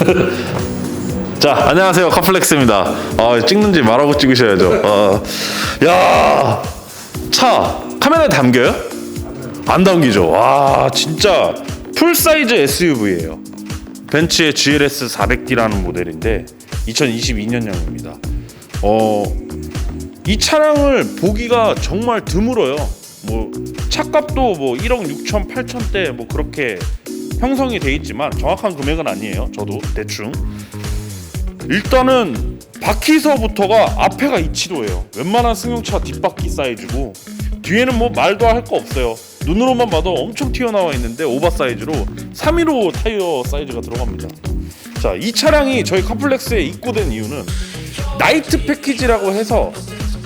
자, 안녕하세요. 카플렉스입니다. 아, 찍는지 말하고 찍으셔야죠. 아, 야, 차 카메라에 담겨요? 안 담기죠. 와, 진짜 풀 사이즈 SUV예요. 벤츠의 GLS 400D라는 모델인데 2022년형입니다. 어, 이 차량을 보기가 정말 드물어요. 뭐 차값도 뭐 1억 6천 8천대 뭐 그렇게 형성이 돼 있지만 정확한 금액은 아니에요. 저도 대충 일단은 바퀴서부터가 앞에가 이치도예요. 웬만한 승용차 뒷바퀴 사이즈고 뒤에는 뭐 말도 할 거 없어요. 눈으로만 봐도 엄청 튀어나와 있는데 오버 사이즈로 315 타이어 사이즈가 들어갑니다. 자, 이 차량이 저희 카플렉스에 입고된 이유는 나이트 패키지라고 해서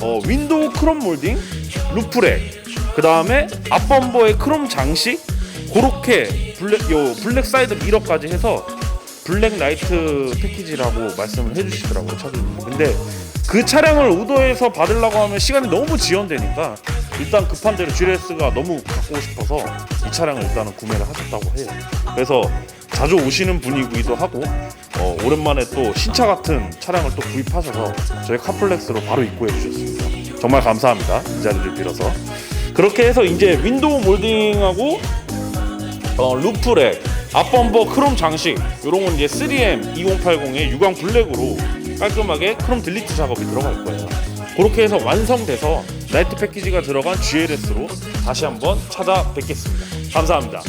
어, 윈도우 크롬 몰딩, 루프렉, 그 다음에 앞범버의 크롬 장식, 그렇게 블랙 요 블랙 사이드 미러까지 해서 블랙 라이트 패키지라고 말씀을 해주시더라고요 차주님. 근데 그 차량을 오더해서 받으려고 하면 시간이 너무 지연되니까 일단 급한 대로 GLS가 너무 갖고 싶어서 이 차량을 일단은 구매를 하셨다고 해요. 그래서 자주 오시는 분이기도 하고 어, 오랜만에 또 신차 같은 차량을 또 구입하셔서 저희 카플렉스로 바로 입고해 주셨습니다. 정말 감사합니다. 이 자리를 빌어서 그렇게 해서 이제 윈도우 몰딩하고 어, 루프렉, 앞범버 크롬 장식 이런 건 이제 3M 2080의 유광 블랙으로 깔끔하게 크롬 딜리트 작업이 들어갈 거예요. 그렇게 해서 완성돼서 나이트 패키지가 들어간 GLS로 다시 한번 찾아뵙겠습니다. 감사합니다.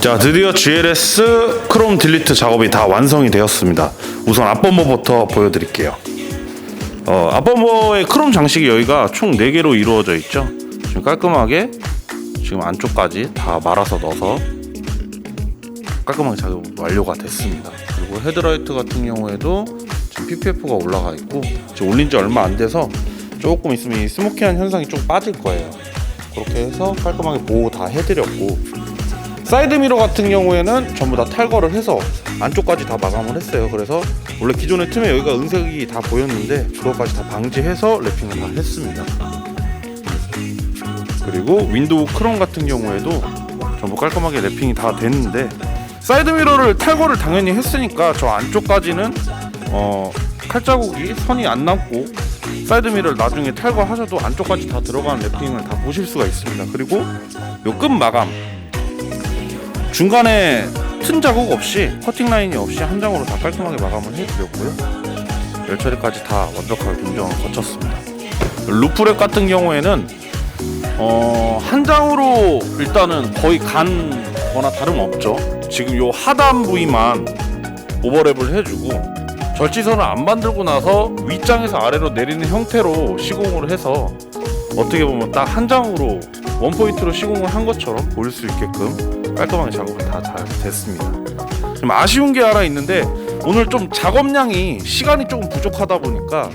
자 드디어 GLS 크롬 딜리트 작업이 다 완성이 되었습니다. 우선 앞범버부터 보여드릴게요. 어, 앞범버의 크롬 장식이 여기가 총 4개로 이루어져 있죠. 지금 깔끔하게 지금 안쪽까지 다 말아서 넣어서 깔끔하게 작업 완료가 됐습니다. 그리고 헤드라이트 같은 경우에도 지금 PPF가 올라가 있고 지금 올린 지 얼마 안 돼서 조금 있으면 이 스모키한 현상이 좀 빠질 거예요. 그렇게 해서 깔끔하게 보호 다 해드렸고 사이드 미러 같은 경우에는 전부 다 탈거를 해서 안쪽까지 다 마감을 했어요. 그래서 원래 기존의 틈에 여기가 은색이 다 보였는데 그것까지 다 방지해서 랩핑을 다 했습니다. 그리고 윈도우 크롬 같은 경우에도 전부 깔끔하게 랩핑이 다 됐는데 사이드 미러를 탈거를 당연히 했으니까 저 안쪽까지는 어, 칼자국이 선이 안 남고 사이드 미러를 나중에 탈거하셔도 안쪽까지 다 들어간 랩핑을 다 보실 수가 있습니다. 그리고 요 끝 마감 중간에 튼 자국 없이 커팅 라인이 없이 한 장으로 다 깔끔하게 마감을 해드렸고요. 열 처리까지 다 완벽하게 공정을 거쳤습니다. 루프렉 같은 경우에는 어, 한 장으로 일단은 거의 간 거나 다름없죠. 지금 요 하단 부위만 오버랩을 해주고 절지선을 안 만들고 나서 윗장에서 아래로 내리는 형태로 시공을 해서 어떻게 보면 딱 한 장으로 원 포인트로 시공을 한 것처럼 보일 수 있게끔 깔끔하게 작업이 다잘 됐습니다. 좀 아쉬운 게 하나 있는데 오늘 좀 작업량이 시간이 조금 부족하다 보니까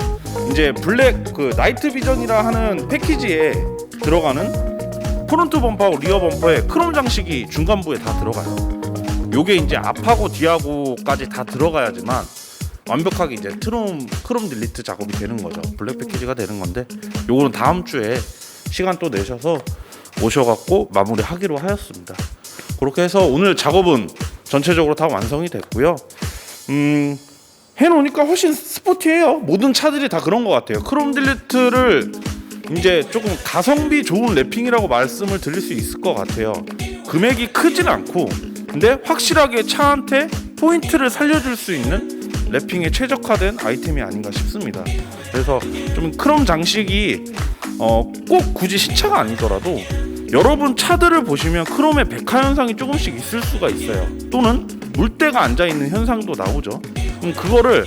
이제 블랙 그 나이트 비전이라 하는 패키지에 들어가는 프론트 범퍼하고 리어 범퍼에 크롬 장식이 중간부에 다 들어가요. 요게 이제 앞하고 뒤하고까지 다 들어가야지만 완벽하게 이제 트롬 크롬 딜리트 작업이 되는 거죠. 블랙 패키지가 되는 건데 요거는 다음 주에 시간 또 내셔서 오셔갖고 마무리하기로 하였습니다. 그렇게 해서 오늘 작업은 전체적으로 다 완성이 됐고요. 음, 해놓으니까 훨씬 스포티해요. 모든 차들이 다 그런 것 같아요. 크롬 딜리트를 이제 조금 가성비 좋은 랩핑이라고 말씀을 드릴 수 있을 것 같아요. 금액이 크진 않고 근데 확실하게 차한테 포인트를 살려줄 수 있는 랩핑에 최적화된 아이템이 아닌가 싶습니다. 그래서 좀 크롬 장식이 어, 꼭 굳이 신차가 아니더라도 여러분 차들을 보시면 크롬의 백화 현상이 조금씩 있을 수가 있어요. 또는 물때가 앉아 있는 현상도 나오죠. 그럼 그거를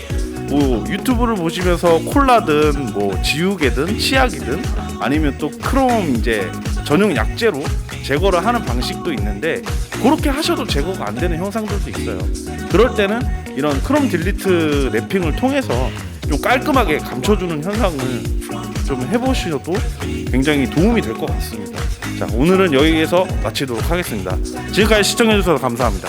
뭐 유튜브를 보시면서 콜라든 뭐 지우개든 치약이든 아니면 또 크롬 이제 전용 약재로 제거를 하는 방식도 있는데 그렇게 하셔도 제거가 안 되는 현상들도 있어요. 그럴 때는 이런 크롬 딜리트 랩핑을 통해서 좀 깔끔하게 감춰주는 현상을 좀 해보셔도 굉장히 도움이 될 것 같습니다. 자 오늘은 여기에서 마치도록 하겠습니다. 지금까지 시청해주셔서 감사합니다.